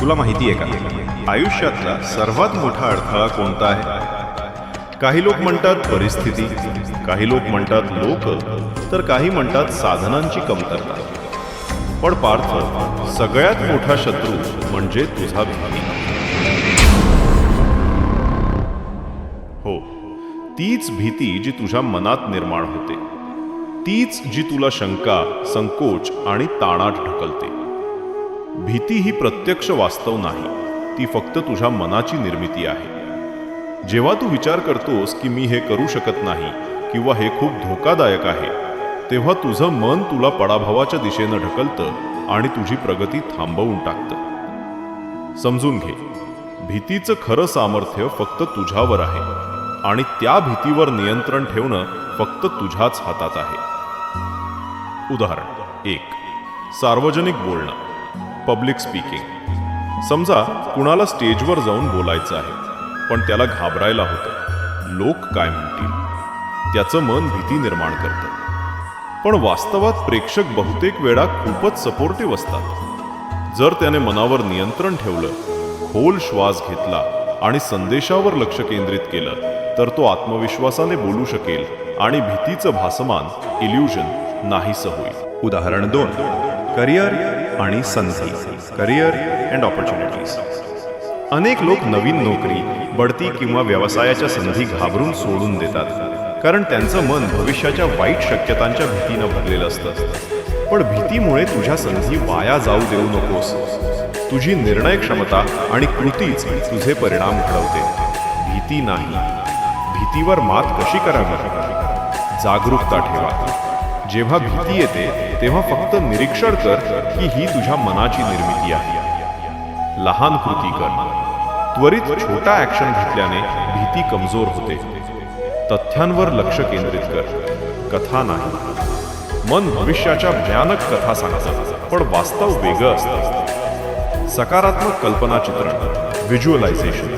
तुला माहिती आहे का? आयुष्यातला सर्वात मोठा अडथळा कोणता आहे? काही लोक म्हणतात परिस्थिती काही लोक म्हणतात लोक तर काही म्हणतात साधनांची कमतरता. पण पार्थ सगळ्यात मोठा शत्रू म्हणजे तुझा भीती. हो तीच भीती जी तुझ्या मनात निर्माण होते. तीच जी तुला शंका संकोच आणि ताणात ढकलते. भीती ही प्रत्यक्ष वास्तव नाही. ती फक्त तुझ्या मनाची निर्मिती आहे. जेव्हा तू विचार करतोस की मी हे करू शकत नाही किंवा हे खूप धोकादायक आहे तेव्हा तुझं मन तुला पडाभावाच्या दिशेनं ढकलतं आणि तुझी प्रगती थांबवून टाकतं. समजून घे भीतीचं खरं सामर्थ्य फक्त तुझ्यावर आहे आणि त्या भीतीवर नियंत्रण ठेवणं फक्त तुझ्याच हातात आहे. उदाहरण एक सार्वजनिक बोलणं. पब्लिक स्पीकिंग समजा कुणाला स्टेजवर जाऊन बोलायचं आहे पण त्याला घाबरायला होतं. लोक काय म्हणतील? त्याचं मन भीती निर्माण करतं. पण वास्तवात प्रेक्षक बहुतेक वेळा खूपच सपोर्टिव्ह असतात. जर त्याने मनावर नियंत्रण ठेवलं खोल श्वास घेतला आणि संदेशावर लक्ष केंद्रित केलं तर तो आत्मविश्वासाने बोलू शकेल आणि भीतीचं भासमान इल्युजन नाहीसं होईल. उदाहरण दोन. करिअर आणि संधी करिअर अँड ऑपॉर्च्युनिटीज अनेक लोक नवीन नोकरी बढती किंवा व्यवसायाच्या संधी घाबरून सोडून देतात कारण त्यांचं मन भविष्याच्या वाईट शक्यतांच्या भीतीनं भरलेलं असतं. पण भीतीमुळे तुझ्या संधी वाया जाऊ देऊ नकोस. तुझी निर्णय क्षमता आणि कृतीच तुझे परिणाम घडवते. भीती नाही. भीतीवर मात कशी करावी? जागरूकता ठेवा. जेव्हा भीती येते तेव्हा फक्त निरीक्षण कर की ही तुझ्या मनाची निर्मिती आहे. लहान कृती कर. त्वरित छोटा ऍक्शन घेतल्याने भीती कमजोर होते. तथ्यांवर लक्ष केंद्रित कर. कथा नाही. मन भविष्याच्या भयानक कथा सांगतं पण वास्तव वेगळं असतं. सकारात्मक कल्पना चित्रण व्हिज्युअलायझेशन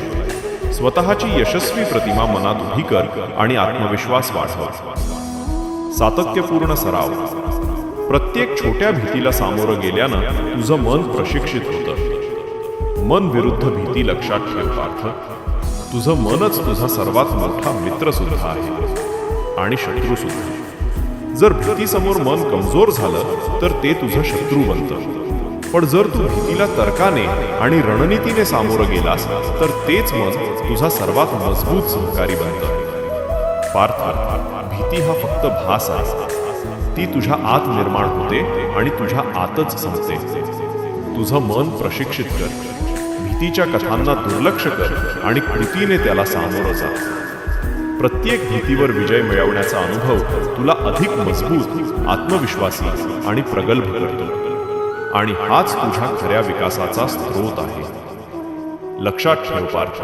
स्वतःची यशस्वी प्रतिमा मनात उभी कर आणि आत्मविश्वास वाढवा. सातत्यपूर्ण सराव. प्रत्येक छोट्या भीतीला सामोरं गेल्यानं तुझं मन प्रशिक्षित होतं. मन विरुद्ध भीती लक्षात ठेव पार्थ. तुझं मनच तुझा सर्वात मोठा मित्र सुद्धा आहे. आणि शत्रू सुद्धा. जर भीतीसमोर मन कमजोर झालं तर ते तुझं शत्रू बनतं. पण जर तू भीतीला तर्काने आणि रणनीतीने सामोरं गेलास तर तेच मन तुझा सर्वात मजबूत सहकारी बनतं. पार्थ भीती हा फक्त भास आहे. ती तुझ्या आत निर्माण होते आणि तुझ्या आतच संपते. तुझं मन प्रशिक्षित कर. भीतीच्या कथांना दुर्लक्ष कर आणि कृतीने त्याला सामोरं जा. प्रत्येक भीतीवर विजय मिळवण्याचा अनुभव तुला अधिक मजबूत आत्मविश्वासी आणि प्रगल्भ करतो. आणि हाच तुझ्या खऱ्या विकासाचा स्रोत आहे. लक्षात ठेव पार्थ.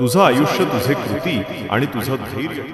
तुझं आयुष्य तुझे कृती आणि तुझं धैर्य